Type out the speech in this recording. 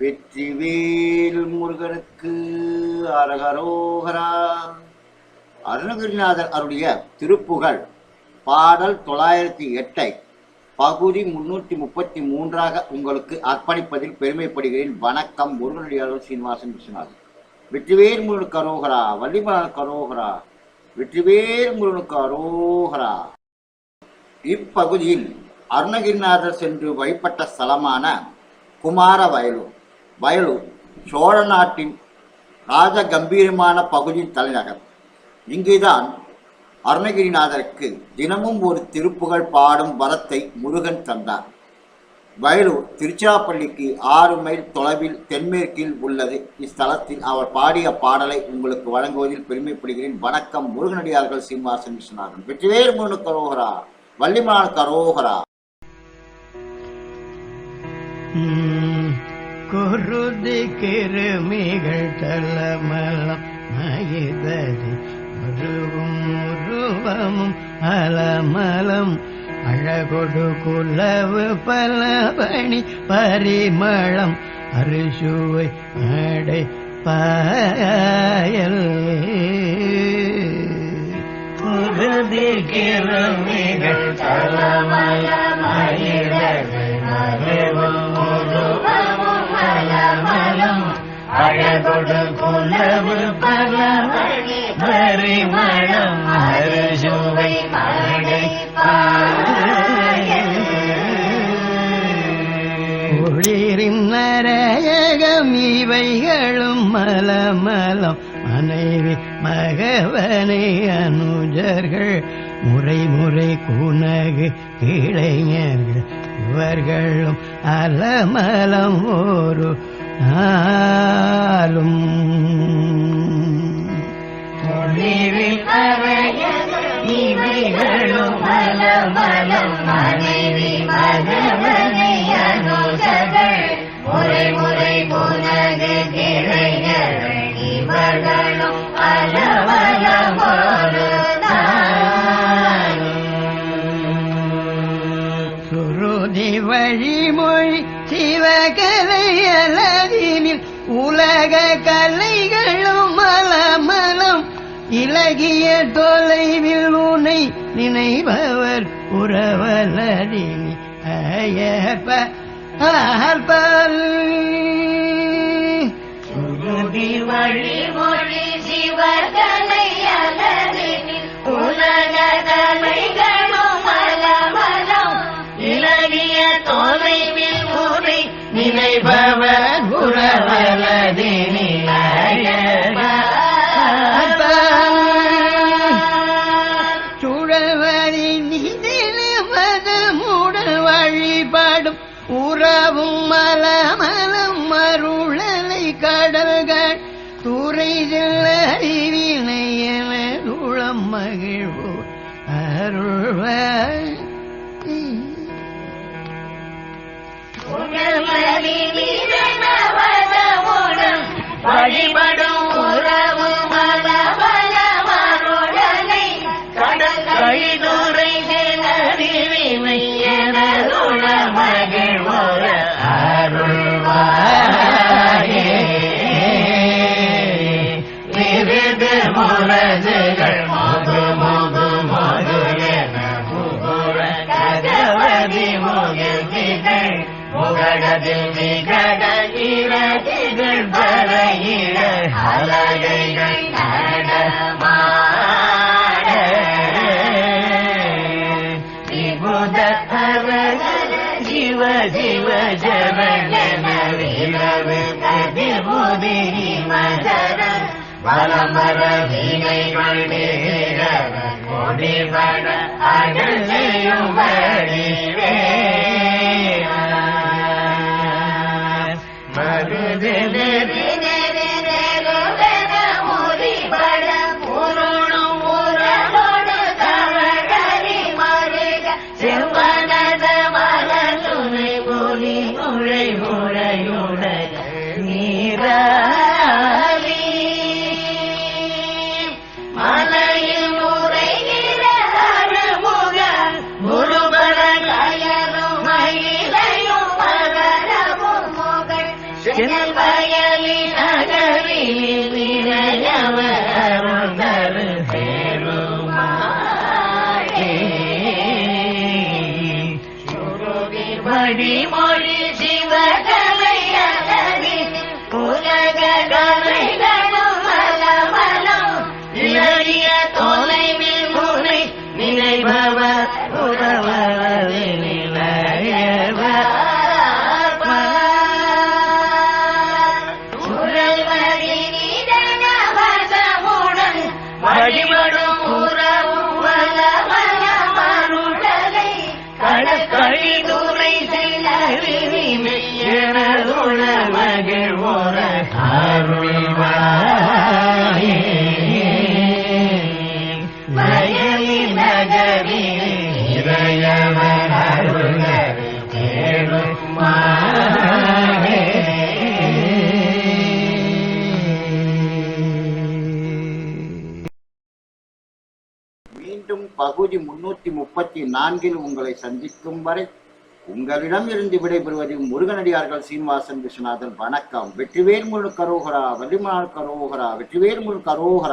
வெற்றிவேல் முருகனுக்கு அரகரோகரா. அருணகிரிநாதர் அருடைய திருப்புகழ் பாடல் தொள்ளாயிரத்தி எட்டை பகுதி முன்னூற்றி முப்பத்தி மூன்றாக உங்களுக்கு அர்ப்பணிப்பதில் பெருமைப்படுகிறேன். வணக்கம் முருகனடியாளர் சீனிவாசன் விஸ்வநாதன். வெற்றிவேல் முருகனுக்கு அரோகரா வள்ளிமலனுக்கு அரோகரா. வெற்றிவேல் முருகனுக்கு அரோகரா. இப்பகுதியில் அருணகிரிநாதர் சென்று வழிபட்ட ஸ்தலமான குமார வயலூர் வயலூர் சோழ நாட்டின் ராஜ கம்பீரமான பகுதியின் தலைநகர். இங்குதான் அருணகிரிநாதருக்கு தினமும் ஒரு திருப்புகழ் பாடும் வரத்தை முருகன் தந்தார். வயலூர் திருச்சிராப்பள்ளிக்கு ஆறு மைல் தொலைவில் தென்மேற்கில் உள்ளது. இஸ்தலத்தில் அவர் பாடிய பாடலை உங்களுக்கு வழங்குவதில் பெருமைப்படுகிறேன். வணக்கம் முருகனடியார்கள் சீனிவாசன் விஸ்வநாதன் வெற்றிவேல் முருகனுக்கு கரோகரா வள்ளிமான் கரோகரா. குருதி கிருமிகள் தலமலம் மயிதறி உருவும் உருவமும் அலமலம். அழகொடு குலவு பலபணி பரிமளம். அரிசுவை அடை பாயல். குருதி கிருமிகள் தலமலம் மயிதறி அழகொடு குலவு பலமணி பரிமளம் அருசுவை மழை குளிரின் நரயகம் இவைகளும் மலமலம். மனைவி மகவனை அனுஜர்கள் முறை முறை குனகு இளைஞர்கள். இவர்களும் அலமலம் ஒரு நாளும் குளிரில் இவைகளும் மலமலம் மனைவி மகவனை அனுஜர்கள் முறை முறை குனகு இளைஞர்கள் இவர்களும் அலமலம் இலகிய தொலைவில் உனை நினைபவர் உறவலரினி அயப்ப ஆர்பல் வழி உறவும் மலமலம் மருளலை கடல்கள் துறை செல்ல என உளம் மகிழ்வு அருள்வாய். வழிபடும் முகதிகள் முகடதில் விகட இரதிகள் பறையிட அலகைகள் நடமாட. விபுத அவர ஜீவ ஜீவ ஜனகன விரவு கதிபுதி மதர வலமர வீணைகள் நேரவ கொடிவட அகலையும் வடிவே. பெருமாளே வழிமொழி சிவகலை அகதி உலக மலமலம் இளைய தொலைவில் முனை நினைபவர் உறவர் நிலையவர் வழிபடும் உறவும் வள எனதுண மகிழ்வோர அருள்வாயே நகரி மீண்டும் பகுதி முன்னூத்தி முப்பத்தி நான்கில் உங்களை சந்திக்கும் வரை உங்களிடம் இருந்து விடைபெறுவது முருகனடியார்கள் சீனிவாசன் விஸ்வநாதன். வணக்கம். வெற்றிவேல் முழு கரோகரா வள்ளிமலால் கரோகரா வெற்றிவேல் முழு கரோகரா.